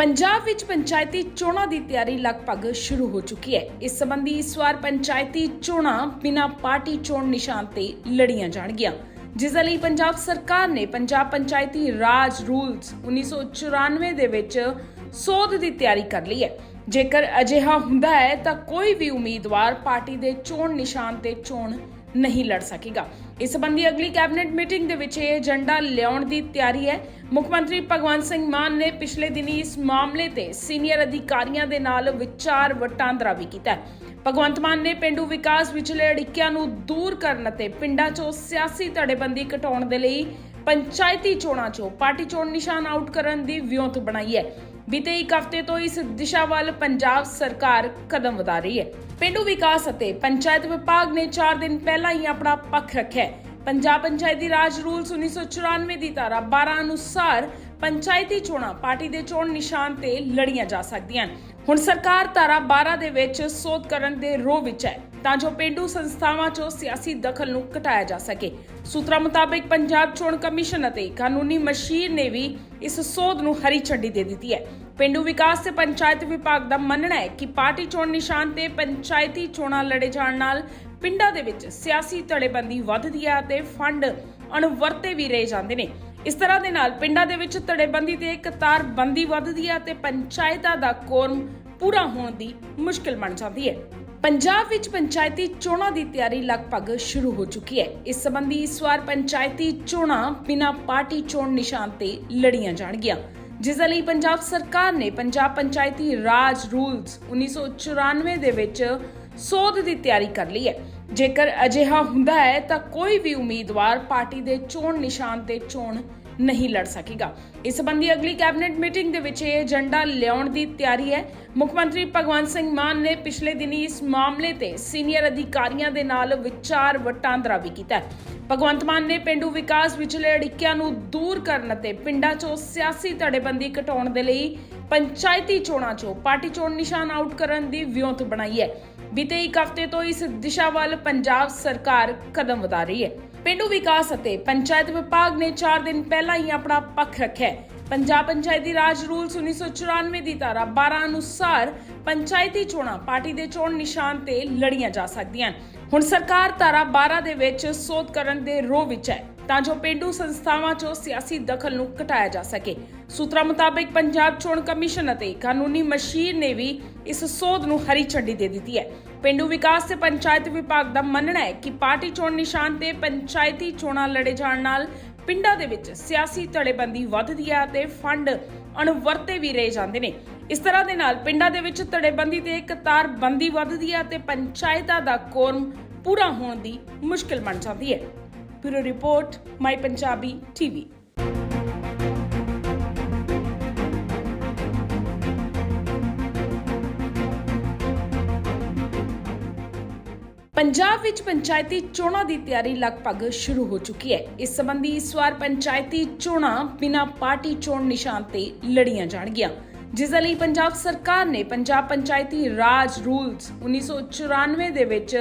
ਪੰਜਾਬ ਵਿੱਚ ਪੰਚਾਇਤੀ ਚੋਣਾਂ ਦੀ ਤਿਆਰੀ ਲਗਭਗ ਸ਼ੁਰੂ ਹੋ ਚੁੱਕੀ ਹੈ। ਇਸ ਸੰਬੰਧੀ ਇਸ ਵਾਰ ਪੰਚਾਇਤੀ ਚੋਣਾਂ ਬਿਨਾਂ ਪਾਰਟੀ ਚੋਣ ਨਿਸ਼ਾਨ ਤੇ ਲੜੀਆਂ ਜਾਣਗੀਆਂ। ਜਿਸ ਲਈ ਪੰਜਾਬ ਸਰਕਾਰ ਨੇ ਪੰਜਾਬ ਪੰਚਾਇਤੀ ਰਾਜ ਰੂਲਸ 1994 ਦੇ ਵਿੱਚ ਸੋਧ ਦੀ ਤਿਆਰੀ ਕਰ ਲਈ ਹੈ। ਜੇਕਰ ਅਜਿਹਾ ਹੁੰਦਾ ਹੈ ਤਾਂ ਕੋਈ ਵੀ ਉਮੀਦਵਾਰ ਪਾਰਟੀ ਦੇ ਚੋਣ ਨਿਸ਼ਾਨ ਤੇ ਚੋਣ ਨਹੀਂ ਲੜ ਸਕੇਗਾ। ਇਸ ਸੰਬੰਧੀ ਅਗਲੀ ਕੈਬਨਿਟ ਮੀਟਿੰਗ ਦੇ ਵਿੱਚ ਇਹ ਏਜੰਡਾ ਲਿਆਉਣ ਦੀ ਤਿਆਰੀ ਹੈ। ਮੁੱਖ ਮੰਤਰੀ ਭਗਵੰਤ ਸਿੰਘ ਮਾਨ ਨੇ ਪਿਛਲੇ ਦਿਨੀ ਇਸ ਮਾਮਲੇ ਤੇ ਸੀਨੀਅਰ ਅਧਿਕਾਰੀਆਂ ਦੇ ਨਾਲ ਵਿਚਾਰ ਵਟਾਂਦਰਾ ਵੀ ਕੀਤਾ ਭਗਵੰਤ ਮਾਨ ਨੇ ਪਿੰਡੂ ਵਿਕਾਸ ਵਿਚਲੇ ਅੜਿੱਕਿਆਂ ਨੂੰ ਦੂਰ ਕਰਨ ਅਤੇ ਪਿੰਡਾਂ 'ਚੋਂ ਸਿਆਸੀ ਧੜੇਬੰਦੀ ਘਟਾਉਣ ਦੇ ਲਈ ਪੰਚਾਇਤੀ ਚੋਣਾਂ 'ਚੋਂ ਪਾਰਟੀ ਚੋਣ ਨਿਸ਼ਾਨ ਆਊਟ ਕਰਨ ਦੀ ਵਿਉਂਤ ਬਣਾਈ ਹੈ। ਬੀਤੇ ਇੱਕ ਹਫ਼ਤੇ ਤੋਂ ਇਸ ਦਿਸ਼ਾ ਵੱਲ ਪੰਜਾਬ ਸਰਕਾਰ ਕਦਮ ਵਧਾ ਰਹੀ ਹੈ। ਪਿੰਡੂ ਵਿਕਾਸ ਅਤੇ ਪੰਚਾਇਤ ਵਿਭਾਗ ਨੇ 4 ਦਿਨ ਪਹਿਲਾਂ ਹੀ ਆਪਣਾ ਪੱਖ ਰੱਖਿਆ ਹੈ। ਪੰਜਾਬ ਪੰਚਾਇਤੀ ਰਾਜ ਰੂਲਸ 1994 ਦੀ ਧਾਰਾ 12 ਅਨੁਸਾਰ ਪੰਚਾਇਤੀ ਚੋਣਾਂ ਪਾਰਟੀ ਦੇ ਚੋਣ ਨਿਸ਼ਾਨ ਤੇ ਲੜੀਆਂ ਜਾ ਸਕਦੀਆਂ ਹਨ। ਹੁਣ ਸਰਕਾਰ ਧਾਰਾ 12 ਦੇ ਵਿੱਚ ਸੋਧ ਕਰਨ ਦੇ ਰੋਹ ਵਿੱਚ ਹੈ। ਤਾਂ ਜੋ ਪਿੰਡੂ ਸੰਸਥਾਵਾਂ 'ਚੋਂ ਸਿਆਸੀ ਦਖਲ ਨੂੰ ਘਟਾਇਆ ਜਾ ਸਕੇ। ਸੂਤਰਾਂ ਮੁਤਾਬਕ ਪੰਜਾਬ ਚੋਣ ਕਮਿਸ਼ਨ ਅਤੇ ਕਾਨੂੰਨੀ ਮਸ਼ੀਰ ਨੇ ਵੀ ਇਸ ਸੋਧ ਨੂੰ ਹਰੀ ਝੰਡੀ ਦੇ ਦਿੱਤੀ ਹੈ। ਪਿੰਡੂ ਵਿਕਾਸ ਤੇ ਪੰਚਾਇਤ ਵਿਭਾਗ ਦਾ ਮੰਨਣਾ ਹੈ ਕਿ ਪਾਰਟੀ ਚੋਣ ਨਿਸ਼ਾਨ ਤੇ ਪੰਚਾਇਤੀ ਚੋਣਾਂ ਲੜੇ ਜਾਣ ਨਾਲ ਪਿੰਡਾਂ ਦੇ ਵਿੱਚ ਸਿਆਸੀ ਧੜੇਬੰਦੀ ਵੱਧਦੀ ਹੈ ਤੇ ਫੰਡ ਅਣਵਰਤੇ ਵੀ ਰਹਿ ਜਾਂਦੇ ਨੇ। ਇਸ ਤਰ੍ਹਾਂ ਦੇ ਨਾਲ ਪਿੰਡਾਂ ਦੇ ਵਿੱਚ ਧੜੇਬੰਦੀ ਤੇ ਕਤਾਰਬੰਦੀ ਵੱਧਦੀ ਹੈ ਤੇ ਪੰਚਾਇਤਾਂ ਦਾ ਕੋਰਮ ਪੂਰਾ ਹੋਣ ਦੀ ਮੁਸ਼ਕਲ ਬਣ ਜਾਂਦੀ ਹੈ। ਪੰਜਾਬ ਵਿੱਚ ਪੰਚਾਇਤੀ ਚੋਣਾਂ ਦੀ ਤਿਆਰੀ ਲਗਭਗ ਸ਼ੁਰੂ ਹੋ ਚੁੱਕੀ ਹੈ। ਇਸ ਸੰਬੰਧੀ ਇਸ ਵਾਰ ਪੰਚਾਇਤੀ ਚੋਣਾਂ ਬਿਨਾਂ ਪਾਰਟੀ ਚੋਣ ਨਿਸ਼ਾਨ ਤੇ ਲੜੀਆਂ ਜਾਣਗੀਆਂ। ਜਿਸ ਦੇ ਲਈ ਪੰਜਾਬ ਸਰਕਾਰ ਨੇ ਪੰਜਾਬ ਪੰਚਾਇਤੀ ਰਾਜ ਰੂਲਸ 1994 ਦੇ ਵਿੱਚ ਸੋਧ ਦੀ ਤਿਆਰੀ ਕਰ ਲਈ ਹੈ। ਜੇਕਰ ਅਜਿਹਾ ਹੁੰਦਾ ਹੈ ਤਾਂ ਕੋਈ ਵੀ ਉਮੀਦਵਾਰ ਪਾਰਟੀ ਦੇ ਚੋਣ ਨਿਸ਼ਾਨ ਤੇ ਚੋਣ ਨਹੀਂ ਲੜ ਸਕੇਗਾ। ਇਸ ਸੰਬੰਧੀ ਅਗਲੀ ਕੈਬਨਿਟ ਮੀਟਿੰਗ ਦੇ ਵਿੱਚ ਇਹ ਏਜੰਡਾ ਲਿਆਉਣ ਦੀ ਤਿਆਰੀ ਹੈ। ਮੁੱਖ ਮੰਤਰੀ ਭਗਵੰਤ ਸਿੰਘ ਮਾਨ ਨੇ ਪਿਛਲੇ ਦਿਨੀ ਇਸ ਮਾਮਲੇ ਤੇ ਸੀਨੀਅਰ ਅਧਿਕਾਰੀਆਂ ਦੇ ਨਾਲ ਵਿਚਾਰ ਵਟਾਂਦਰਾ ਵੀ ਕੀਤਾ ਭਗਵੰਤ ਮਾਨ ਨੇ ਪਿੰਡੂ ਵਿਕਾਸ ਵਿਚਲੇ ਅੜਿੱਕਿਆਂ ਨੂੰ ਦੂਰ ਕਰਨ ਅਤੇ ਪਿੰਡਾਂ 'ਚੋਂ ਸਿਆਸੀ ਧੜੇਬੰਦੀ ਘਟਾਉਣ ਦੇ ਲਈ ਪੰਚਾਇਤੀ ਚੋਣਾਂ 'ਚੋਂ ਪਾਰਟੀ ਚੋਣ ਨਿਸ਼ਾਨ ਆਊਟ ਕਰਨ ਦੀ ਵਿਉਂਤ ਬਣਾਈ ਹੈ। ਬੀਤੇ ਇੱਕ ਹਫ਼ਤੇ ਤੋਂ ਇਸ ਦਿਸ਼ਾ ਵੱਲ ਪੰਜਾਬ ਸਰਕਾਰ ਕਦਮ ਵਧਾ ਰਹੀ ਹੈ। ਪਿੰਡੂ ਵਿਕਾਸ ਅਤੇ ਪੰਚਾਇਤ ਵਿਭਾਗ ਨੇ 4 ਦਿਨ ਪਹਿਲਾਂ ਹੀ ਆਪਣਾ ਪੱਖ ਰੱਖਿਆ ਪੰਜਾਬ ਪੰਚਾਇਤੀ ਰਾਜ ਰੂਲਸ 1994 ਦੀ ਧਾਰਾ 12 ਅਨੁਸਾਰ ਪੰਚਾਇਤੀ ਚੋਣਾਂ ਪਾਰਟੀ ਦੇ ਚੋਣ ਨਿਸ਼ਾਨ ਤੇ ਲੜੀਆਂ ਜਾ ਸਕਦੀਆਂ ਹੁਣ ਸਰਕਾਰ ਧਾਰਾ 12 ਦੇ ਵਿੱਚ ਸੋਧ ਕਰਨ ਦੇ ਰੋਹ ਵਿੱਚ ਹੈ, ਤਾਂ ਜੋ ਪਿੰਡੂ ਸੰਸਥਾਵਾਂ 'ਚੋਂ ਸਿਆਸੀ ਦਖਲ ਨੂੰ ਘਟਾਇਆ ਜਾ ਸਕੇ। ਸੂਤਰਾਂ ਮੁਤਾਬਕ ਪੰਜਾਬ ਚੋਣ ਕਮਿਸ਼ਨ ਅਤੇ ਕਾਨੂੰਨੀ ਮਸ਼ੀਰ ਨੇ ਵੀ ਇਸ ਸੋਧ ਨੂੰ ਹਰੀ ਝੰਡੀ ਦੇ ਦਿੱਤੀ ਹੈ। ਪਿੰਡੂ ਵਿਕਾਸ ਤੇ ਪੰਚਾਇਤ ਵਿਭਾਗ ਦਾ ਮੰਨਣਾ ਹੈ ਕਿ ਪਾਰਟੀ ਚੋਣ ਨਿਸ਼ਾਨ ਤੇ ਪੰਚਾਇਤੀ ਚੋਣਾਂ ਲੜੇ ਜਾਣ ਨਾਲ ਪਿੰਡਾਂ ਦੇ ਵਿੱਚ ਸਿਆਸੀ ਧੜੇਬੰਦੀ ਵੱਧਦੀ ਹੈ ਤੇ ਫੰਡ ਅਣਵਰਤੇ ਵੀ ਰਹਿ ਜਾਂਦੇ ਨੇ। ਇਸ ਤਰ੍ਹਾਂ ਦੇ ਨਾਲ ਪਿੰਡਾਂ ਦੇ ਵਿੱਚ ਧੜੇਬੰਦੀ ਤੇ ਕਤਾਰਬੰਦੀ ਵੱਧਦੀ ਹੈ ਤੇ ਪੰਚਾਇਤਾਂ ਦਾ ਕੋਰਮ ਪੂਰਾ ਹੋਣ ਦੀ ਮੁਸ਼ਕਲ ਬਣ ਜਾਂਦੀ ਹੈ। Bureau report, my Punjabi, TV. Punjab ਵਿੱਚ ਪੰਚਾਇਤੀ ਚੋਣਾਂ ਦੀ ਤਿਆਰੀ ਲਗਭਗ ਸ਼ੁਰੂ ਹੋ ਚੁੱਕੀ ਹੈ। ਇਸ ਸੰਬੰਧੀ ਇਸ ਵਾਰ ਪੰਚਾਇਤੀ ਚੋਣਾਂ ਬਿਨਾਂ ਪਾਰਟੀ ਚੋਣ ਨਿਸ਼ਾਨ ਤੇ ਲੜੀਆਂ ਜਾਣਗੀਆਂ। ਜਿਸ ਲਈ ਪੰਜਾਬ ਸਰਕਾਰ ਨੇ ਪੰਜਾਬ ਪੰਚਾਇਤੀ ਰਾਜ ਰੂਲਸ 1994 ਦੇ ਵਿੱਚ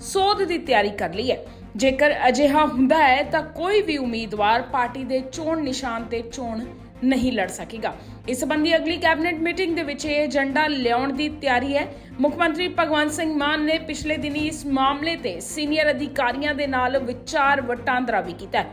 ਸੋਧ ਦੀ ਤਿਆਰੀ ਕਰ ਲਈ ਹੈ। ਜੇਕਰ ਅਜਿਹਾ ਹੁੰਦਾ ਹੈ ਤਾਂ ਕੋਈ ਵੀ ਉਮੀਦਵਾਰ ਪਾਰਟੀ ਦੇ ਚੋਣ ਨਿਸ਼ਾਨ ਤੇ ਚੋਣ ਨਹੀਂ ਲੜ ਸਕੇਗਾ। ਇਸ ਸੰਬੰਧੀ ਅਗਲੀ ਕੈਬਨਿਟ ਮੀਟਿੰਗ ਦੇ ਵਿੱਚ ਇਹ ਏਜੰਡਾ ਲਿਆਉਣ ਦੀ ਤਿਆਰੀ ਹੈ। ਮੁੱਖ ਮੰਤਰੀ ਭਗਵੰਤ ਸਿੰਘ ਮਾਨ ਨੇ ਪਿਛਲੇ ਦਿਨੀ ਇਸ ਮਾਮਲੇ ਤੇ ਸੀਨੀਅਰ ਅਧਿਕਾਰੀਆਂ ਦੇ ਨਾਲ ਵਿਚਾਰ ਵਟਾਂਦਰਾ ਵੀ ਕੀਤਾ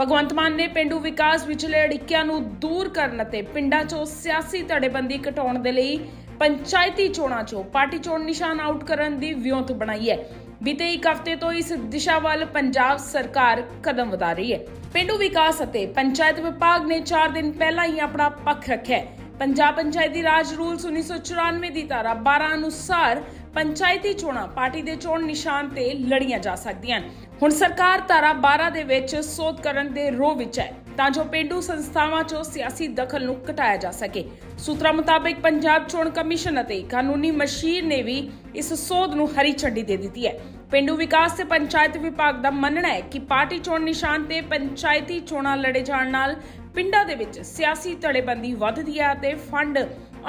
ਭਗਵੰਤ ਮਾਨ ਨੇ ਪਿੰਡੂ ਵਿਕਾਸ ਵਿਚਲੇ ਅੜਿੱਕਿਆਂ ਨੂੰ ਦੂਰ ਕਰਨ ਅਤੇ ਪਿੰਡਾਂ 'ਚੋਂ ਸਿਆਸੀ ਧੜੇਬੰਦੀ ਘਟਾਉਣ ਦੇ ਲਈ ਪੰਚਾਇਤੀ ਚੋਣਾਂ 'ਚੋਂ ਪਾਰਟੀ ਚੋਣ ਨਿਸ਼ਾਨ ਆਊਟ ਕਰਨ ਦੀ ਵਿਉਂਤ ਬਣਾਈ ਹੈ। ਬੀਤੇ ਇੱਕ ਹਫ਼ਤੇ ਤੋਂ ਇਸ ਦਿਸ਼ਾ ਵੱਲ ਪੰਜਾਬ ਸਰਕਾਰ ਕਦਮ ਵਧਾ ਰਹੀ ਹੈ। ਪਿੰਡੂ ਵਿਕਾਸ ਅਤੇ ਪੰਚਾਇਤ ਵਿਭਾਗ ਨੇ 4 ਦਿਨ ਪਹਿਲਾਂ ਹੀ ਆਪਣਾ ਪੱਖ ਰੱਖਿਆ ਹੈ। ਪੰਜਾਬ ਪੰਚਾਇਤੀ ਰਾਜ ਰੂਲਸ 1994 ਦੀ ਧਾਰਾ 12 ਅਨੁਸਾਰ ਪੰਚਾਇਤੀ ਚੋਣਾਂ ਪਾਰਟੀ ਦੇ ਚੋਣ ਨਿਸ਼ਾਨ ਤੇ ਲੜੀਆਂ ਜਾ ਸਕਦੀਆਂ ਹਨ। ਹੁਣ ਸਰਕਾਰ ਧਾਰਾ 12 ਦੇ ਵਿੱਚ ਸੋਧ ਕਰਨ ਦੇ ਰੋਹ ਵਿੱਚ ਹੈ। ਤਾਂ ਜੋ ਪਿੰਡੂ ਸੰਸਥਾਵਾਂ 'ਚੋਂ ਸਿਆਸੀ ਦਖਲ ਨੂੰ ਘਟਾਇਆ ਜਾ ਸਕੇ। ਸੂਤਰਾਂ ਮੁਤਾਬਕ ਪੰਜਾਬ ਚੋਣ ਕਮਿਸ਼ਨ ਅਤੇ ਕਾਨੂੰਨੀ ਮਸ਼ੀਨ ਨੇ ਵੀ ਇਸ ਸੋਧ ਨੂੰ ਹਰੀ ਝੰਡੀ ਦੇ ਦਿੱਤੀ ਹੈ। ਪਿੰਡੂ ਵਿਕਾਸ ਤੇ ਪੰਚਾਇਤ ਵਿਭਾਗ ਦਾ ਮੰਨਣਾ ਹੈ ਕਿ ਪਾਰਟੀ ਚੋਣ ਨਿਸ਼ਾਨ ਤੇ ਪੰਚਾਇਤੀ ਚੋਣਾਂ ਲੜੇ ਜਾਣ ਨਾਲ ਪਿੰਡਾਂ ਦੇ ਵਿੱਚ ਸਿਆਸੀ ਧੜੇਬੰਦੀ ਵੱਧਦੀ ਹੈ ਤੇ ਫੰਡ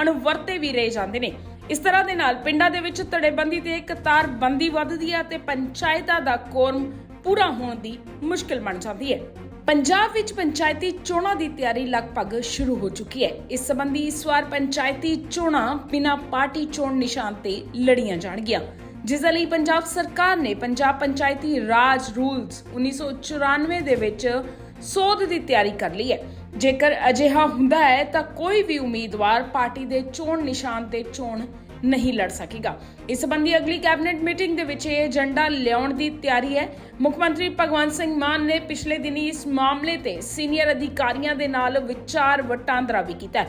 ਅਣਵਰਤੇ ਵੀ ਰਹਿ ਜਾਂਦੇ ਨੇ। ਇਸ ਤਰ੍ਹਾਂ ਦੇ ਨਾਲ ਪਿੰਡਾਂ ਦੇ ਵਿੱਚ ਧੜੇਬੰਦੀ ਤੇ ਕਤਾਰਬੰਦੀ ਵੱਧਦੀ ਹੈ ਤੇ ਪੰਚਾਇਤਾਂ ਦਾ ਕੋਰਮ ਪੂਰਾ ਹੋਣ ਦੀ ਮੁਸ਼ਕਲ ਬਣ ਜਾਂਦੀ ਹੈ। ਪੰਜਾਬ ਵਿੱਚ ਪੰਚਾਇਤੀ ਚੋਣਾਂ ਦੀ ਤਿਆਰੀ ਲਗਭਗ ਸ਼ੁਰੂ ਹੋ ਚੁੱਕੀ ਹੈ। ਇਸ ਸੰਬੰਧੀ ਇਸ ਵਾਰ ਪੰਚਾਇਤੀ ਚੋਣਾਂ ਬਿਨਾਂ ਪਾਰਟੀ ਚੋਣ ਨਿਸ਼ਾਨ ਤੇ ਲੜੀਆਂ ਜਾਣਗੀਆਂ। ਜਿਸ ਲਈ ਪੰਜਾਬ ਸਰਕਾਰ ਨੇ ਪੰਜਾਬ ਪੰਚਾਇਤੀ ਰਾਜ ਰੂਲਸ 1994 ਦੇ ਵਿੱਚ ਸੋਧ ਦੀ ਤਿਆਰੀ ਕਰ ਲਈ ਹੈ। ਜੇਕਰ ਅਜਿਹਾ ਹੁੰਦਾ ਹੈ ਤਾਂ ਕੋਈ ਵੀ ਉਮੀਦਵਾਰ ਪਾਰਟੀ ਦੇ ਚੋਣ ਨਿਸ਼ਾਨ ਤੇ ਚੋਣ ਨਹੀਂ ਲੜ ਸਕੇਗਾ। ਇਸ ਸੰਬੰਧੀ ਅਗਲੀ ਕੈਬਨਿਟ ਮੀਟਿੰਗ ਦੇ ਵਿੱਚ ਇਹ ਏਜੰਡਾ ਲਿਆਉਣ ਦੀ ਤਿਆਰੀ ਹੈ। ਮੁੱਖ ਮੰਤਰੀ ਭਗਵੰਤ ਸਿੰਘ ਮਾਨ ਨੇ ਪਿਛਲੇ ਦਿਨੀ ਇਸ ਮਾਮਲੇ ਤੇ ਸੀਨੀਅਰ ਅਧਿਕਾਰੀਆਂ ਦੇ ਨਾਲ ਵਿਚਾਰ ਵਟਾਂਦਰਾ ਵੀ ਕੀਤਾ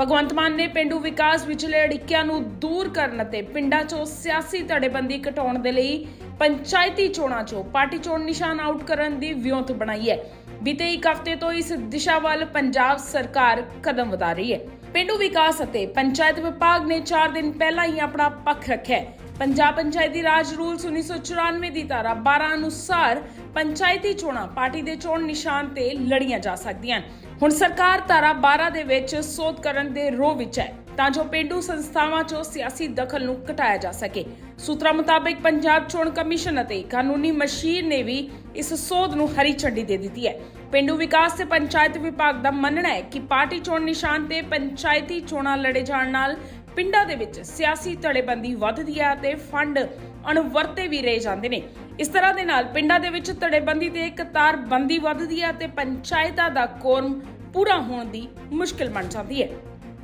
ਭਗਵੰਤ ਮਾਨ ਨੇ ਪਿੰਡੂ ਵਿਕਾਸ ਵਿਚਲੇ ਅੜਿੱਕਿਆਂ ਨੂੰ ਦੂਰ ਕਰਨ ਅਤੇ ਪਿੰਡਾਂ 'ਚੋਂ ਸਿਆਸੀ ਧੜੇਬੰਦੀ ਘਟਾਉਣ ਦੇ ਲਈ ਪੰਚਾਇਤੀ ਚੋਣਾਂ 'ਚੋਂ ਪਾਰਟੀ ਚੋਣ ਨਿਸ਼ਾਨ ਆਊਟ ਕਰਨ ਦੀ ਵਿਉਂਤ ਬਣਾਈ ਹੈ। ਬੀਤੇ ਇੱਕ ਹਫ਼ਤੇ ਤੋਂ ਇਸ ਦਿਸ਼ਾ ਵੱਲ ਪੰਜਾਬ ਸਰਕਾਰ ਕਦਮ ਵਧਾ ਰਹੀ ਹੈ। ਪਿੰਡੂ ਵਿਕਾਸ ਅਤੇ ਪੰਚਾਇਤ ਵਿਭਾਗ ਨੇ 4 ਦਿਨ ਪਹਿਲਾਂ ਹੀ ਆਪਣਾ ਪੱਖ ਰੱਖਿਆ ਹੈ। ਪੰਜਾਬ ਪੰਚਾਇਤੀ ਰਾਜ ਰੂਲਸ 1994 ਦੀ ਧਾਰਾ 12 ਅਨੁਸਾਰ ਪੰਚਾਇਤੀ ਚੋਣਾਂ ਪਾਰਟੀ ਦੇ ਚੋਣ ਨਿਸ਼ਾਨ ਤੇ ਲੜੀਆਂ ਜਾ ਸਕਦੀਆਂ ਹੁਣ ਸਰਕਾਰ ਧਾਰਾ 12 ਦੇ ਵਿੱਚ ਸੋਧ ਕਰਨ ਦੇ ਰੋਹ ਵਿੱਚ ਹੈ ਤਾਂ ਜੋ ਪਿੰਡੂ ਸੰਸਥਾਵਾਂ 'ਚੋਂ ਸਿਆਸੀ ਦਖਲ ਨੂੰ ਘਟਾਇਆ ਜਾ ਸਕੇ। ਸੂਤਰਾਂ ਮੁਤਾਬਕ ਪੰਜਾਬ ਚੋਣ ਕਮਿਸ਼ਨ ਅਤੇ ਕਾਨੂੰਨੀ ਮਸ਼ੀਰ ਨੇ ਵੀ ਇਸ ਸੋਧ ਨੂੰ ਹਰੀ ਝੰਡੀ ਦੇ ਦਿੱਤੀ ਹੈ। ਪਿੰਡੂ ਵਿਕਾਸ ਤੇ ਪੰਚਾਇਤ ਵਿਭਾਗ ਦਾ ਮੰਨਣਾ ਹੈ ਕਿ ਪਾਰਟੀ ਚੋਣ ਨਿਸ਼ਾਨ ਤੇ ਪੰਚਾਇਤੀ ਚੋਣਾਂ ਲੜੇ ਜਾਣ ਨਾਲ ਪਿੰਡਾਂ ਦੇ ਵਿੱਚ ਸਿਆਸੀ ਧੜੇਬੰਦੀ ਵੱਧਦੀ ਹੈ ਤੇ ਫੰਡ ਅਣਵਰਤੇ ਵੀ ਰਹੇ ਜਾਂਦੇ ਨੇ। ਇਸ ਤਰ੍ਹਾਂ ਦੇ ਨਾਲ ਪਿੰਡਾਂ ਦੇ ਵਿੱਚ ਧੜੇਬੰਦੀ ਤੇ ਕਤਾਰਬੰਦੀ ਵੱਧਦੀ ਹੈ ਤੇ ਪੰਚਾਇਤਾਂ ਦਾ ਕੋਰਮ ਪੂਰਾ ਹੋਣ ਦੀ ਮੁਸ਼ਕਲ ਬਣ ਜਾਂਦੀ ਹੈ।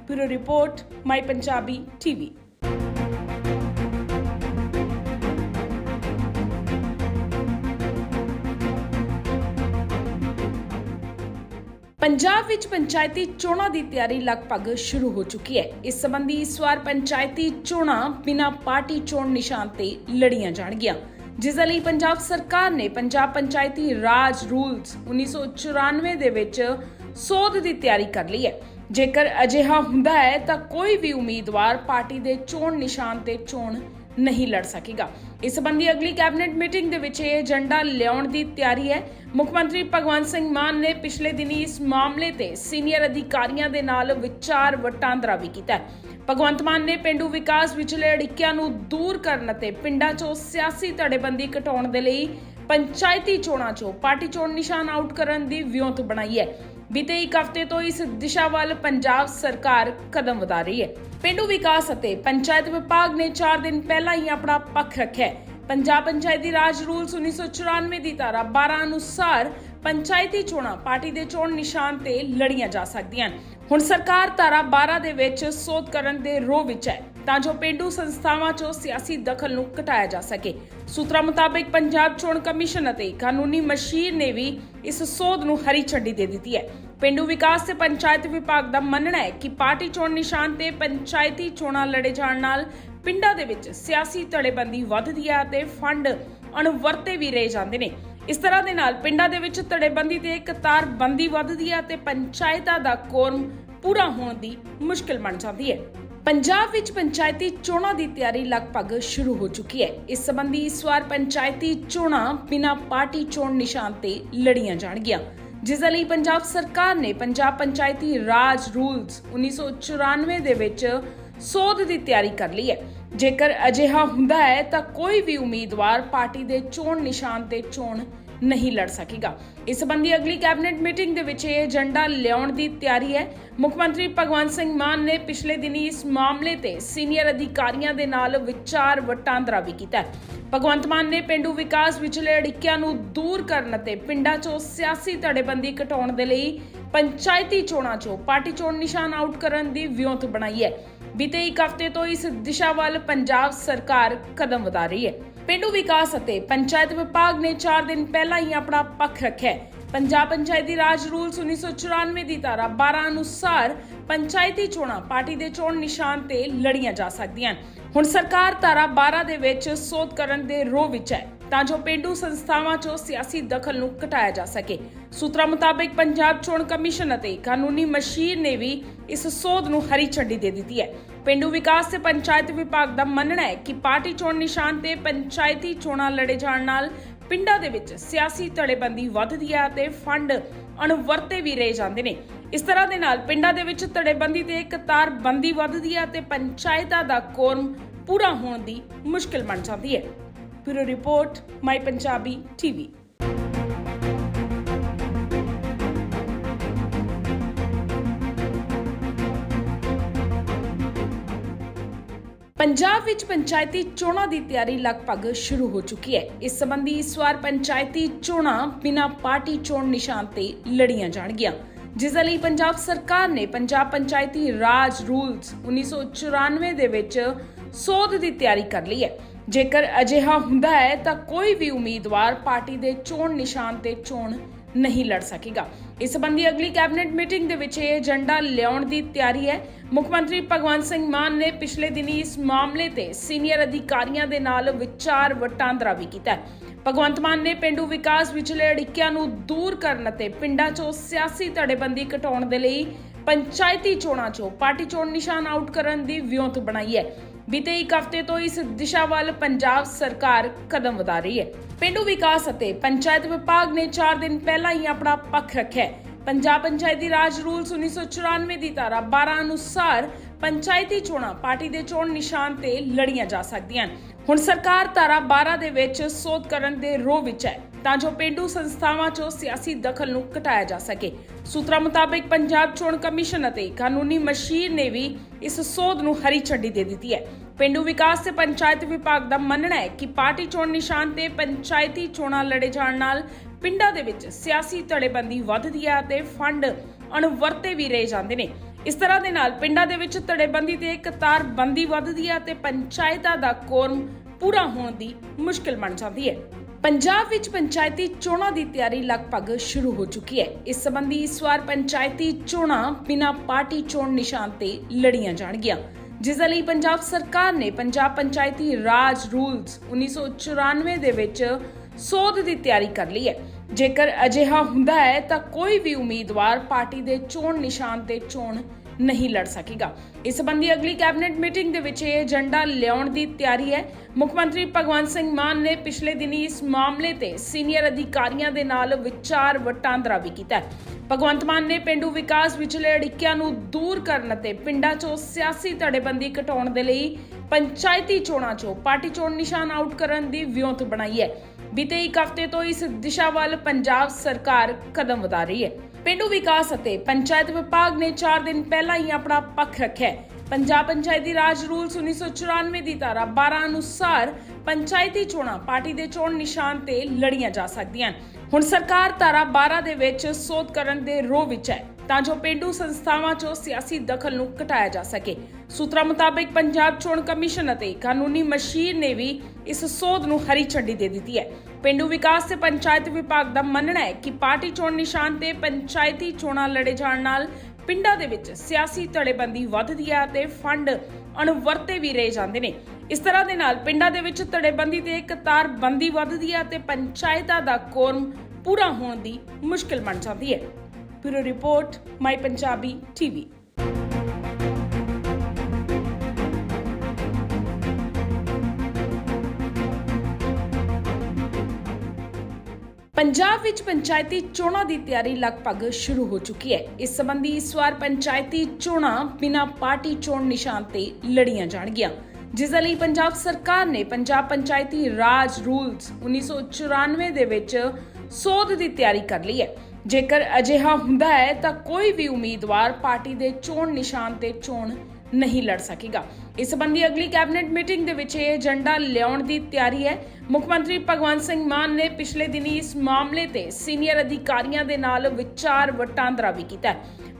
Bureau report, my Punjabi, TV. Punjab ਵਿੱਚ ਪੰਚਾਇਤੀ ਚੋਣਾਂ ਦੀ ਤਿਆਰੀ ਲਗਭਗ ਸ਼ੁਰੂ ਹੋ ਚੁੱਕੀ ਹੈ। ਇਸ ਸੰਬੰਧੀ ਇਸ ਵਾਰ ਪੰਚਾਇਤੀ ਚੋਣਾਂ ਬਿਨਾਂ ਪਾਰਟੀ ਚੋਣ ਨਿਸ਼ਾਨ ਤੇ ਲੜੀਆਂ ਜਾਣਗੀਆਂ। ਜਿਸ ਦੇ ਲਈ ਪੰਜਾਬ ਸਰਕਾਰ ਨੇ ਪੰਜਾਬ ਪੰਚਾਇਤੀ ਰਾਜ ਰੂਲਸ 1994 ਦੇ ਵਿੱਚ ਸੋਧ ਦੀ ਤਿਆਰੀ ਕਰ ਲਈ ਹੈ। ਜੇਕਰ ਅਜਿਹਾ ਹੁੰਦਾ ਹੈ ਤਾਂ ਕੋਈ ਵੀ ਉਮੀਦਵਾਰ ਪਾਰਟੀ ਦੇ ਚੋਣ ਨਿਸ਼ਾਨ ਤੇ ਚੋਣ ਨਹੀਂ ਲੜ ਸਕੇਗਾ। ਇਸ ਸੰਬੰਧੀ ਅਗਲੀ ਕੈਬਨਿਟ ਮੀਟਿੰਗ ਦੇ ਵਿੱਚ ਇਹ ਏਜੰਡਾ ਲਿਆਉਣ ਦੀ ਤਿਆਰੀ ਹੈ। ਮੁੱਖ ਮੰਤਰੀ ਭਗਵੰਤ ਸਿੰਘ ਮਾਨ ਨੇ ਪਿਛਲੇ ਦਿਨੀ ਇਸ ਮਾਮਲੇ ਤੇ ਸੀਨੀਅਰ ਅਧਿਕਾਰੀਆਂ ਦੇ ਨਾਲ ਵਿਚਾਰ ਵਟਾਂਦਰਾ ਵੀ ਕੀਤਾ ਭਗਵੰਤ ਮਾਨ ਨੇ ਪਿੰਡੂ ਵਿਕਾਸ ਵਿਚਲੇ ਅੜਿੱਕਿਆਂ ਨੂੰ ਦੂਰ ਕਰਨ ਅਤੇ ਪਿੰਡਾਂ 'ਚੋਂ ਸਿਆਸੀ ਧੜੇਬੰਦੀ ਘਟਾਉਣ ਦੇ ਲਈ ਪੰਚਾਇਤੀ ਚੋਣਾਂ 'ਚੋਂ ਪਾਰਟੀ ਚੋਣ ਨਿਸ਼ਾਨ ਆਊਟ ਕਰਨ ਦੀ ਵਿਉਂਤ ਬਣਾਈ ਹੈ। ਬੀਤੇ ਇੱਕ ਹਫ਼ਤੇ ਤੋਂ ਇਸ ਦਿਸ਼ਾ ਵੱਲ ਪੰਜਾਬ ਸਰਕਾਰ ਕਦਮ ਵਧਾ ਰਹੀ ਹੈ। ਪਿੰਡੂ ਵਿਕਾਸ ਅਤੇ ਪੰਚਾਇਤ ਵਿਭਾਗ ਨੇ 4 ਦਿਨ ਪਹਿਲਾਂ ਹੀ ਆਪਣਾ ਪੱਖ ਰੱਖਿਆ ਪੰਜਾਬ ਪੰਚਾਇਤੀ ਰਾਜ ਰੂਲਸ 1994 ਦੀ ਧਾਰਾ 12 ਅਨੁਸਾਰ ਪੰਚਾਇਤੀ ਚੋਣਾਂ ਪਾਰਟੀ ਦੇ ਚੋਣ ਨਿਸ਼ਾਨ ਤੇ ਲੜੀਆਂ ਜਾ ਸਕਦੀਆਂ ਹਨ। ਹੁਣ ਸਰਕਾਰ ਧਾਰਾ 12 ਦੇ ਵਿੱਚ ਸੋਧ ਕਰਨ ਦੇ ਰੋਹ ਵਿੱਚ ਹੈ। ਤਾਂ ਜੋ ਪਿੰਡੂ ਸੰਸਥਾਵਾਂ 'ਚੋਂ ਸਿਆਸੀ ਦਖਲ ਨੂੰ ਘਟਾਇਆ ਜਾ ਸਕੇ। ਸੂਤਰਾਂ ਮੁਤਾਬਕ ਪੰਜਾਬ ਚੋਣ ਕਮਿਸ਼ਨ ਅਤੇ ਕਾਨੂੰਨੀ ਮਸ਼ੀਰ ਨੇ ਵੀ ਇਸ ਸੋਧ ਨੂੰ ਹਰੀ ਝੰਡੀ ਦੇ ਦਿੱਤੀ ਹੈ। ਪਿੰਡੂ ਵਿਕਾਸ ਤੇ ਪੰਚਾਇਤ ਵਿਭਾਗ ਦਾ ਮੰਨਣਾ ਹੈ ਕਿ ਪਾਰਟੀ ਚੋਣ ਨਿਸ਼ਾਨ ਤੇ ਪੰਚਾਇਤੀ ਚੋਣਾਂ ਲੜੇ ਜਾਣ ਨਾਲ ਪਿੰਡਾਂ ਦੇ ਵਿੱਚ ਸਿਆਸੀ ਧੜੇਬੰਦੀ ਵੱਧਦੀ ਹੈ ਤੇ ਫੰਡ ਅਣਵਰਤੇ ਵੀ ਰਹਿ ਜਾਂਦੇ ਨੇ। ਇਸ ਤਰ੍ਹਾਂ ਦੇ ਨਾਲ ਪਿੰਡਾਂ ਦੇ ਵਿੱਚ ਧੜੇਬੰਦੀ ਤੇ ਕਤਾਰਬੰਦੀ ਵੱਧਦੀ ਹੈ ਤੇ ਪੰਚਾਇਤਾਂ ਦਾ ਕੋਰਮ ਪੂਰਾ ਹੋਣ ਦੀ ਮੁਸ਼ਕਲ ਬਣ ਜਾਂਦੀ ਹੈ। ਪੰਜਾਬ ਵਿੱਚ ਪੰਚਾਇਤੀ ਚੋਣਾਂ ਦੀ ਤਿਆਰੀ ਲਗਭਗ ਸ਼ੁਰੂ ਹੋ ਚੁੱਕੀ ਹੈ। ਇਸ ਸੰਬੰਧੀ ਇਸ ਵਾਰ ਪੰਚਾਇਤੀ ਚੋਣਾਂ ਬਿਨਾਂ ਪਾਰਟੀ ਚੋਣ ਨਿਸ਼ਾਨ ਤੇ ਲੜੀਆਂ ਜਾਣਗੀਆਂ। ਜਿਸ ਲਈ ਪੰਜਾਬ ਸਰਕਾਰ ਨੇ ਪੰਜਾਬ ਪੰਚਾਇਤੀ ਰਾਜ ਰੂਲਸ 1994 ਦੇ ਵਿੱਚ ਸੋਧ ਦੀ ਤਿਆਰੀ ਕਰ ਲਈ ਹੈ। ਜੇਕਰ ਅਜਿਹਾ ਹੁੰਦਾ ਹੈ ਤਾਂ ਕੋਈ ਵੀ ਉਮੀਦਵਾਰ ਪਾਰਟੀ ਦੇ ਚੋਣ ਨਿਸ਼ਾਨ ਤੇ ਚੋਣ ਨਹੀਂ ਲੜ ਸਕੇਗਾ। ਇਸ ਸੰਬੰਧੀ ਅਗਲੀ ਕੈਬਨਿਟ ਮੀਟਿੰਗ ਦੇ ਵਿੱਚ ਇਹ ਏਜੰਡਾ ਲਿਆਉਣ ਦੀ ਤਿਆਰੀ ਹੈ। ਮੁੱਖ ਮੰਤਰੀ ਭਗਵੰਤ ਸਿੰਘ ਮਾਨ ਨੇ ਪਿਛਲੇ ਦਿਨੀ ਇਸ ਮਾਮਲੇ ਤੇ ਸੀਨੀਅਰ ਅਧਿਕਾਰੀਆਂ ਦੇ ਨਾਲ ਵਿਚਾਰ ਵਟਾਂਦਰਾ ਵੀ ਕੀਤਾ ਭਗਵੰਤ ਮਾਨ ਨੇ ਪਿੰਡੂ ਵਿਕਾਸ ਵਿਚਲੇ ਅੜਿੱਕਿਆਂ ਨੂੰ ਦੂਰ ਕਰਨ ਅਤੇ ਪਿੰਡਾਂ 'ਚੋਂ ਸਿਆਸੀ ਧੜੇਬੰਦੀ ਘਟਾਉਣ ਦੇ ਲਈ ਪੰਚਾਇਤੀ ਚੋਣਾਂ 'ਚੋਂ ਪਾਰਟੀ ਚੋਣ ਨਿਸ਼ਾਨ ਆਊਟ ਕਰਨ ਦੀ ਵਿਉਂਤ ਬਣਾਈ ਹੈ। ਬੀਤੇ ਇੱਕ ਹਫ਼ਤੇ ਤੋਂ ਇਸ ਦਿਸ਼ਾ ਵੱਲ ਪੰਜਾਬ ਸਰਕਾਰ ਕਦਮ ਵਧਾ ਰਹੀ ਹੈ। ਪੇਂਡੂ ਵਿਕਾਸ ਅਤੇ ਪੰਚਾਇਤ ਵਿਭਾਗ ਨੇ 4 ਦਿਨ ਪਹਿਲਾਂ ਹੀ ਆਪਣਾ ਪੱਖ ਰੱਖਿਆ ਹੈ। ਪੰਜਾਬ ਪੰਚਾਇਤੀ ਰਾਜ ਰੂਲਸ 1994 ਦੀ ਧਾਰਾ 12 ਅਨੁਸਾਰ ਪੰਚਾਇਤੀ ਚੋਣਾਂ ਪਾਰਟੀ ਦੇ ਚੋਣ ਨਿਸ਼ਾਨ ਤੇ ਲੜੀਆਂ ਜਾ ਸਕਦੀਆਂ ਹਨ। ਹੁਣ ਸਰਕਾਰ ਧਾਰਾ 12 ਦੇ ਵਿੱਚ ਸੋਧ ਕਰਨ ਦੇ ਰੋਹ ਵਿੱਚ ਹੈ ਤਾਂ ਜੋ ਪਿੰਡੂ ਸੰਸਥਾਵਾਂ 'ਚੋਂ ਸਿਆਸੀ ਦਖਲ ਨੂੰ ਘਟਾਇਆ ਜਾ ਸਕੇ। ਸੂਤਰਾਂ ਮੁਤਾਬਕ ਪੰਜਾਬ ਚੋਣ ਕਮਿਸ਼ਨ ਅਤੇ ਕਾਨੂੰਨੀ ਮਸ਼ੀਨ ਨੇ ਵੀ ਇਸ ਸੋਧ ਨੂੰ ਹਰੀ ਝੰਡੀ ਦੇ ਦਿੱਤੀ ਹੈ। ਪਿੰਡੂ ਵਿਕਾਸ ਤੇ ਪੰਚਾਇਤ ਵਿਭਾਗ ਦਾ ਮੰਨਣਾ ਹੈ ਕਿ ਪਾਰਟੀ ਚੋਣ ਨਿਸ਼ਾਨ ਤੇ ਪੰਚਾਇਤੀ ਚੋਣਾਂ ਲੜੇ ਜਾਣ ਨਾਲ ਪਿੰਡਾਂ ਦੇ ਵਿੱਚ ਸਿਆਸੀ ਧੜੇਬੰਦੀ ਵੱਧਦੀ ਹੈ ਤੇ ਫੰਡ ਅਣਵਰਤੇ ਵੀ ਰਹੇ ਜਾਂਦੇ ਨੇ। ਇਸ ਤਰ੍ਹਾਂ ਦੇ ਨਾਲ ਪਿੰਡਾਂ ਦੇ ਵਿੱਚ ਧੜੇਬੰਦੀ ਤੇ ਕਤਾਰਬੰਦੀ ਵੱਧਦੀ ਹੈ ਤੇ ਪੰਚਾਇਤਾਂ ਦਾ ਕੋਰਮ ਪੂਰਾ ਹੋਣ ਦੀ ਮੁਸ਼ਕਲ ਬਣ ਜਾਂਦੀ ਹੈ। Bureau report, my Punjabi, TV. Punjab ਵਿੱਚ ਪੰਚਾਇਤੀ ਚੋਣਾਂ ਦੀ ਤਿਆਰੀ ਲਗਭਗ ਸ਼ੁਰੂ ਹੋ ਚੁੱਕੀ ਹੈ। ਇਸ ਸੰਬੰਧੀ ਇਸ ਵਾਰ ਪੰਚਾਇਤੀ ਚੋਣਾਂ ਬਿਨਾਂ ਪਾਰਟੀ ਚੋਣ ਨਿਸ਼ਾਨ ਤੇ ਲੜੀਆਂ ਜਾਣਗੀਆਂ। ਜਿਸ ਲਈ ਪੰਜਾਬ ਸਰਕਾਰ ਨੇ ਪੰਜਾਬ ਪੰਚਾਇਤੀ ਰਾਜ ਰੂਲਸ 1994 ਦੇ ਵਿੱਚ ਸੋਧ ਦੀ ਤਿਆਰੀ ਕਰ ਲਈ ਹੈ। ਜੇਕਰ ਅਜਿਹਾ ਹੁੰਦਾ ਹੈ ਤਾਂ ਕੋਈ ਵੀ ਉਮੀਦਵਾਰ ਪਾਰਟੀ ਦੇ ਚੋਣ ਨਿਸ਼ਾਨ ਤੇ ਚੋਣ ਨਹੀਂ ਲੜ ਸਕੇਗਾ। ਇਸ ਸੰਬੰਧੀ ਅਗਲੀ ਕੈਬਨਿਟ ਮੀਟਿੰਗ ਦੇ ਵਿੱਚ ਇਹ ਏਜੰਡਾ ਲਿਆਉਣ ਦੀ ਤਿਆਰੀ ਹੈ। ਮੁੱਖ ਮੰਤਰੀ ਭਗਵੰਤ ਸਿੰਘ ਮਾਨ ਨੇ ਪਿਛਲੇ ਦਿਨੀ ਇਸ ਮਾਮਲੇ ਤੇ ਸੀਨੀਅਰ ਅਧਿਕਾਰੀਆਂ ਦੇ ਨਾਲ ਵਿਚਾਰ ਵਟਾਂਦਰਾ ਵੀ ਕੀਤਾ ਹੈ। ਭਗਵੰਤ ਮਾਨ ਨੇ ਪਿੰਡੂ ਵਿਕਾਸ ਵਿਚਲੇ ਅੜਿੱਕਿਆਂ ਨੂੰ ਦੂਰ ਕਰਨ ਅਤੇ ਪਿੰਡਾਂ 'ਚੋਂ ਸਿਆਸੀ ਧੜੇਬੰਦੀ ਘਟਾਉਣ ਦੇ ਲਈ ਪੰਚਾਇਤੀ ਚੋਣਾਂ 'ਚੋਂ ਪਾਰਟੀ ਚੋਣ ਨਿਸ਼ਾਨ ਆਊਟ ਕਰਨ ਦੀ ਵਿਉਂਤ ਬਣਾਈ ਹੈ। ਬੀਤੇ ਇੱਕ ਹਫ਼ਤੇ ਤੋਂ ਇਸ ਦਿਸ਼ਾ ਵੱਲ ਪੰਜਾਬ ਸਰਕਾਰ ਕਦਮ ਵਧਾ ਰਹੀ ਹੈ। ਪਿੰਡੂ ਵਿਕਾਸ ਅਤੇ ਪੰਚਾਇਤ ਵਿਭਾਗ ਨੇ 4 ਦਿਨ ਪਹਿਲਾਂ ਹੀ ਆਪਣਾ ਪੱਖ ਰੱਖਿਆ ਹੈ। ਪੰਜਾਬ ਪੰਚਾਇਤੀ ਰਾਜ ਰੂਲਸ 1994 ਦੀ ਧਾਰਾ 12 ਅਨੁਸਾਰ ਪੰਚਾਇਤੀ ਚੋਣਾਂ ਪਾਰਟੀ ਦੇ ਚੋਣ ਨਿਸ਼ਾਨ ਤੇ ਲੜੀਆਂ ਜਾ ਸਕਦੀਆਂ ਹਨ। ਹੁਣ ਸਰਕਾਰ ਧਾਰਾ 12 ਦੇ ਵਿੱਚ ਸੋਧ ਕਰਨ ਦੇ ਰੋਹ ਵਿੱਚ ਹੈ। ਤਾਂ ਜੋ ਪਿੰਡੂ ਸੰਸਥਾਵਾਂ 'ਚੋਂ ਸਿਆਸੀ ਦਖਲ ਨੂੰ ਘਟਾਇਆ ਜਾ ਸਕੇ। ਸੂਤਰਾਂ ਮੁਤਾਬਕ ਪੰਜਾਬ ਚੋਣ ਕਮਿਸ਼ਨ ਅਤੇ ਕਾਨੂੰਨੀ ਮਸ਼ੀਰ ਨੇ ਵੀ ਇਸ ਸੋਧ ਨੂੰ ਹਰੀ ਝੰਡੀ ਦੇ ਦਿੱਤੀ ਹੈ। ਪਿੰਡੂ ਵਿਕਾਸ ਤੇ ਪੰਚਾਇਤ ਵਿਭਾਗ ਦਾ ਮੰਨਣਾ ਹੈ ਕਿ ਪਾਰਟੀ ਚੋਣ ਨਿਸ਼ਾਨ ਤੇ ਪੰਚਾਇਤੀ ਚੋਣਾਂ ਲੜੇ ਜਾਣ ਨਾਲ ਪਿੰਡਾਂ ਦੇ ਵਿੱਚ ਸਿਆਸੀ ਧੜੇਬੰਦੀ ਵੱਧਦੀ ਹੈ ਅਤੇ ਫੰਡ ਅਣਵਰਤੇ ਵੀ ਰਹਿ ਜਾਂਦੇ ਨੇ। ਇਸ ਤਰ੍ਹਾਂ ਦੇ ਨਾਲ ਪਿੰਡਾਂ ਦੇ ਵਿੱਚ ਧੜੇਬੰਦੀ ਤੇ ਕਤਾਰਬੰਦੀ ਵੱਧਦੀ ਹੈ ਤੇ ਪੰਚਾਇਤਾਂ ਦਾ ਕੋਰਮ ਪੂਰਾ ਹੋਣ ਦੀ ਮੁਸ਼ਕਲ ਬਣ ਜਾਂਦੀ ਹੈ। ਪੰਜਾਬ ਵਿੱਚ ਪੰਚਾਇਤੀ ਚੋਣਾਂ ਦੀ ਤਿਆਰੀ ਲਗਭਗ ਸ਼ੁਰੂ ਹੋ ਚੁੱਕੀ ਹੈ। ਇਸ ਸੰਬੰਧੀ ਇਸ ਵਾਰ ਪੰਚਾਇਤੀ ਚੋਣਾਂ ਬਿਨਾਂ ਪਾਰਟੀ ਚੋਣ ਨਿਸ਼ਾਨ ਤੇ ਲੜੀਆਂ ਜਾਣਗੀਆਂ। ਜਿਸ ਲਈ ਪੰਜਾਬ ਸਰਕਾਰ ਨੇ ਪੰਜਾਬ ਪੰਚਾਇਤੀ ਰਾਜ ਰੂਲਸ 1994 ਦੇ ਵਿੱਚ ਸੋਧ ਦੀ ਤਿਆਰੀ ਕਰ ਲਈ ਹੈ। ਜੇਕਰ ਅਜਿਹਾ ਹੁੰਦਾ ਹੈ ਤਾਂ ਕੋਈ ਵੀ ਉਮੀਦਵਾਰ ਪਾਰਟੀ ਦੇ ਚੋਣ ਨਿਸ਼ਾਨ ਤੇ ਚੋਣ ਨਹੀਂ ਲੜ ਸਕੇਗਾ। ਇਸ ਸੰਬੰਧੀ ਅਗਲੀ ਕੈਬਨਿਟ ਮੀਟਿੰਗ ਦੇ ਵਿੱਚ ਇਹ ਏਜੰਡਾ ਲਿਆਉਣ ਦੀ ਤਿਆਰੀ ਹੈ। ਮੁੱਖ ਮੰਤਰੀ ਭਗਵੰਤ ਸਿੰਘ ਮਾਨ ਨੇ ਪਿਛਲੇ ਦਿਨੀ ਇਸ ਮਾਮਲੇ ਤੇ ਸੀਨੀਅਰ ਅਧਿਕਾਰੀਆਂ ਦੇ ਨਾਲ ਵਿਚਾਰ ਵਟਾਂਦਰਾ ਵੀ ਕੀਤਾ ਭਗਵੰਤ ਮਾਨ ਨੇ ਪਿੰਡੂ ਵਿਕਾਸ ਵਿਚਲੇ ਅੜਿੱਕਿਆਂ ਨੂੰ ਦੂਰ ਕਰਨ ਅਤੇ ਪਿੰਡਾਂ 'ਚੋਂ ਸਿਆਸੀ ਧੜੇਬੰਦੀ ਘਟਾਉਣ ਦੇ ਲਈ ਪੰਚਾਇਤੀ ਚੋਣਾਂ 'ਚੋਂ ਪਾਰਟੀ ਚੋਣ ਨਿਸ਼ਾਨ ਆਊਟ ਕਰਨ ਦੀ ਵਿਉਂਤ ਬਣਾਈ ਹੈ। ਬੀਤੇ ਇੱਕ ਹਫ਼ਤੇ ਤੋਂ ਇਸ ਦਿਸ਼ਾ ਵੱਲ ਪੰਜਾਬ ਸਰਕਾਰ ਕਦਮ ਵਧਾ ਰਹੀ ਹੈ। ਪਿੰਡੂ ਵਿਕਾਸ ਅਤੇ ਪੰਚਾਇਤ ਵਿਭਾਗ ਨੇ 4 ਦਿਨ ਪਹਿਲਾਂ ਹੀ ਆਪਣਾ ਪੱਖ ਰੱਖਿਆ ਹੈ। ਪੰਜਾਬ ਪੰਚਾਇਤੀ ਰਾਜ ਰੂਲਸ 1994 ਦੀ ਧਾਰਾ 12 ਅਨੁਸਾਰ ਪੰਚਾਇਤੀ ਚੋਣਾਂ ਪਾਰਟੀ ਦੇ ਚੋਣ ਨਿਸ਼ਾਨ ਤੇ ਲੜੀਆਂ ਜਾ ਸਕਦੀਆਂ ਹਨ। ਹੁਣ ਸਰਕਾਰ ਧਾਰਾ 12 ਦੇ ਵਿੱਚ ਸੋਧ ਕਰਨ ਦੇ ਰੋਹ ਵਿੱਚ ਹੈ ਤਾਂ ਜੋ ਪਿੰਡੂ ਸੰਸਥਾਵਾਂ 'ਚੋਂ ਸਿਆਸੀ ਦਖਲ ਨੂੰ ਘਟਾਇਆ ਜਾ ਸਕੇ। ਸੂਤਰਾਂ ਮੁਤਾਬਕ ਪੰਜਾਬ ਚੋਣ ਕਮਿਸ਼ਨ ਅਤੇ ਕਾਨੂੰਨੀ ਮਸ਼ੀਨ ਨੇ ਵੀ ਇਸ ਸੋਧ ਨੂੰ ਹਰੀ ਝੰਡੀ ਦੇ ਦਿੱਤੀ ਹੈ। ਪਿੰਡੂ ਵਿਕਾਸ ਤੇ ਪੰਚਾਇਤ ਵਿਭਾਗ ਦਾ ਮੰਨਣਾ ਹੈ ਕਿ ਪਾਰਟੀ ਚੋਣ ਨਿਸ਼ਾਨ ਤੇ ਪੰਚਾਇਤੀ ਚੋਣਾਂ ਲੜੇ ਜਾਣ ਨਾਲ ਪਿੰਡਾਂ ਦੇ ਵਿੱਚ ਸਿਆਸੀ ਧੜੇਬੰਦੀ ਵੱਧਦੀ ਹੈ ਤੇ ਫੰਡ ਅਣਵਰਤੇ ਵੀ ਰਹੇ ਜਾਂਦੇ ਨੇ। ਇਸ ਤਰ੍ਹਾਂ ਦੇ ਨਾਲ ਪਿੰਡਾਂ ਦੇ ਵਿੱਚ ਧੜੇਬੰਦੀ ਤੇ ਕਤਾਰਬੰਦੀ ਵੱਧਦੀ ਹੈ ਤੇ ਪੰਚਾਇਤਾਂ ਦਾ ਕੋਰਮ ਪੂਰਾ ਹੋਣ ਦੀ ਮੁਸ਼ਕਲ ਬਣ ਜਾਂਦੀ ਹੈ। Bureau report, my Punjabi, TV. Punjab ਵਿੱਚ ਪੰਚਾਇਤੀ ਚੋਣਾਂ ਦੀ ਤਿਆਰੀ ਲਗਭਗ ਸ਼ੁਰੂ ਹੋ ਚੁੱਕੀ ਹੈ। ਇਸ ਸੰਬੰਧੀ ਇਸ ਵਾਰ ਪੰਚਾਇਤੀ ਚੋਣਾਂ ਬਿਨਾਂ ਪਾਰਟੀ ਚੋਣ ਨਿਸ਼ਾਨ ਤੇ ਲੜੀਆਂ ਜਾਣਗੀਆਂ। ਜਿਸ ਲਈ ਪੰਜਾਬ ਸਰਕਾਰ ਨੇ ਪੰਜਾਬ ਪੰਚਾਇਤੀ ਰਾਜ ਰੂਲਸ 1994 ਦੇ ਵਿੱਚ ਸੋਧ ਦੀ ਤਿਆਰੀ ਕਰ ਲਈ ਹੈ। ਜੇਕਰ ਅਜਿਹਾ ਹੁੰਦਾ ਹੈ ਤਾਂ ਕੋਈ ਵੀ ਉਮੀਦਵਾਰ ਪਾਰਟੀ ਦੇ ਚੋਣ ਨਿਸ਼ਾਨ ਤੇ ਚੋਣ ਨਹੀਂ ਲੜ ਸਕੇਗਾ। ਇਸ ਸੰਬੰਧੀ ਅਗਲੀ ਕੈਬਨਿਟ ਮੀਟਿੰਗ ਦੇ ਵਿੱਚ ਇਹ ਏਜੰਡਾ ਲਿਆਉਣ ਦੀ ਤਿਆਰੀ ਹੈ। ਮੁੱਖ ਮੰਤਰੀ ਭਗਵੰਤ ਸਿੰਘ ਮਾਨ ਨੇ ਪਿਛਲੇ ਦਿਨੀ ਇਸ ਮਾਮਲੇ ਤੇ ਸੀਨੀਅਰ ਅਧਿਕਾਰੀਆਂ ਦੇ ਨਾਲ ਵਿਚਾਰ ਵਟਾਂਦਰਾ ਵੀ ਕੀਤਾ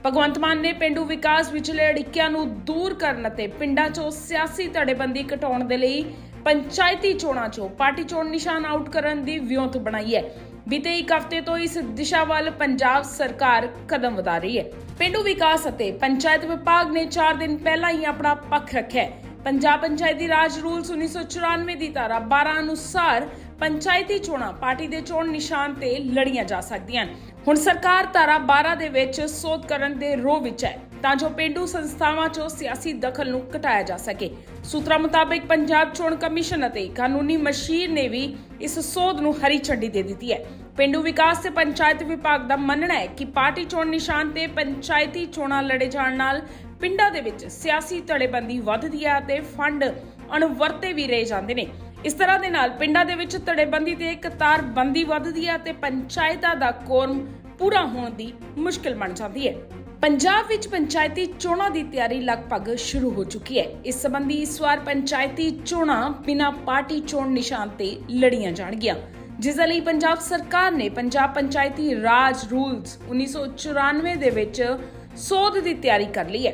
ਭਗਵੰਤ ਮਾਨ ਨੇ ਪਿੰਡੂ ਵਿਕਾਸ ਵਿਚਲੇ ਅੜਿੱਕਿਆਂ ਨੂੰ ਦੂਰ ਕਰਨ ਅਤੇ ਪਿੰਡਾਂ 'ਚੋਂ ਸਿਆਸੀ ਧੜੇਬੰਦੀ ਘਟਾਉਣ ਦੇ ਲਈ ਪੰਚਾਇਤੀ ਚੋਣਾਂ 'ਚੋਂ ਪਾਰਟੀ ਚੋਣ ਨਿਸ਼ਾਨ ਆਊਟ ਕਰਨ ਦੀ ਵਿਉਂਤ ਬਣਾਈ ਹੈ। ਬੀਤੇ ਇੱਕ ਹਫ਼ਤੇ ਤੋਂ ਇਸ ਦਿਸ਼ਾ ਵੱਲ ਪੰਜਾਬ ਸਰਕਾਰ ਕਦਮ ਵਧਾ ਰਹੀ ਹੈ। ਪਿੰਡੂ ਵਿਕਾਸ ਅਤੇ ਪੰਚਾਇਤ ਵਿਭਾਗ ਨੇ 4 ਦਿਨ ਪਹਿਲਾਂ ਹੀ ਆਪਣਾ ਪੱਖ ਰੱਖਿਆ ਹੈ। ਪੰਜਾਬ ਪੰਚਾਇਤੀ ਰਾਜ ਰੂਲਸ 1994 ਦੀ ਧਾਰਾ 12 ਅਨੁਸਾਰ ਪੰਚਾਇਤੀ ਚੋਣਾਂ ਪਾਰਟੀ ਦੇ ਚੋਣ ਨਿਸ਼ਾਨ ਤੇ ਲੜੀਆਂ ਜਾ ਸਕਦੀਆਂ ਹਨ। ਹੁਣ ਸਰਕਾਰ ਧਾਰਾ 12 ਦੇ ਵਿੱਚ ਸੋਧ ਕਰਨ ਦੇ ਰੋਹ ਵਿੱਚ ਹੈ। ਤਾਂ ਜੋ ਪਿੰਡੂ ਸੰਸਥਾਵਾਂ 'ਚੋਂ ਸਿਆਸੀ ਦਖਲ ਨੂੰ ਘਟਾਇਆ ਜਾ ਸਕੇ। ਸੂਤਰਾਂ ਮੁਤਾਬਕ ਪੰਜਾਬ ਚੋਣ ਕਮਿਸ਼ਨ ਅਤੇ ਕਾਨੂੰਨੀ ਮਸ਼ੀਰ ਨੇ ਵੀ ਇਸ ਸੋਧ ਨੂੰ ਹਰੀ ਝੰਡੀ ਦੇ ਦਿੱਤੀ ਹੈ। ਪਿੰਡੂ ਵਿਕਾਸ ਤੇ ਪੰਚਾਇਤ ਵਿਭਾਗ ਦਾ ਮੰਨਣਾ ਹੈ ਕਿ ਪਾਰਟੀ ਚੋਣ ਨਿਸ਼ਾਨ ਤੇ ਪੰਚਾਇਤੀ ਚੋਣਾਂ ਲੜੇ ਜਾਣ ਨਾਲ ਪਿੰਡਾਂ ਦੇ ਵਿੱਚ ਸਿਆਸੀ ਧੜੇਬੰਦੀ ਵੱਧਦੀ ਹੈ ਤੇ ਫੰਡ ਅਣਵਰਤੇ ਵੀ ਰਹਿ ਜਾਂਦੇ ਨੇ। ਇਸ ਤਰ੍ਹਾਂ ਦੇ ਨਾਲ ਪਿੰਡਾਂ ਦੇ ਵਿੱਚ ਧੜੇਬੰਦੀ ਤੇ ਕਤਾਰਬੰਦੀ ਵੱਧਦੀ ਹੈ ਤੇ ਪੰਚਾਇਤਾਂ ਦਾ ਕੋਰਮ ਪੂਰਾ ਹੋਣ ਦੀ ਮੁਸ਼ਕਲ ਬਣ ਜਾਂਦੀ ਹੈ। ਪੰਜਾਬ ਵਿੱਚ ਪੰਚਾਇਤੀ ਚੋਣਾਂ ਦੀ ਤਿਆਰੀ ਲਗਭਗ ਸ਼ੁਰੂ ਹੋ ਚੁੱਕੀ ਹੈ। ਇਸ ਸੰਬੰਧੀ ਇਸ ਵਾਰ ਪੰਚਾਇਤੀ ਚੋਣਾਂ ਬਿਨਾਂ ਪਾਰਟੀ ਚੋਣ ਨਿਸ਼ਾਨ ਤੇ ਲੜੀਆਂ ਜਾਣਗੀਆਂ। ਜਿਸ ਦੇ ਲਈ ਪੰਜਾਬ ਸਰਕਾਰ ਨੇ ਪੰਜਾਬ ਪੰਚਾਇਤੀ ਰਾਜ ਰੂਲਸ 1994 ਦੇ ਵਿੱਚ ਸੋਧ ਦੀ ਤਿਆਰੀ ਕਰ ਲਈ ਹੈ।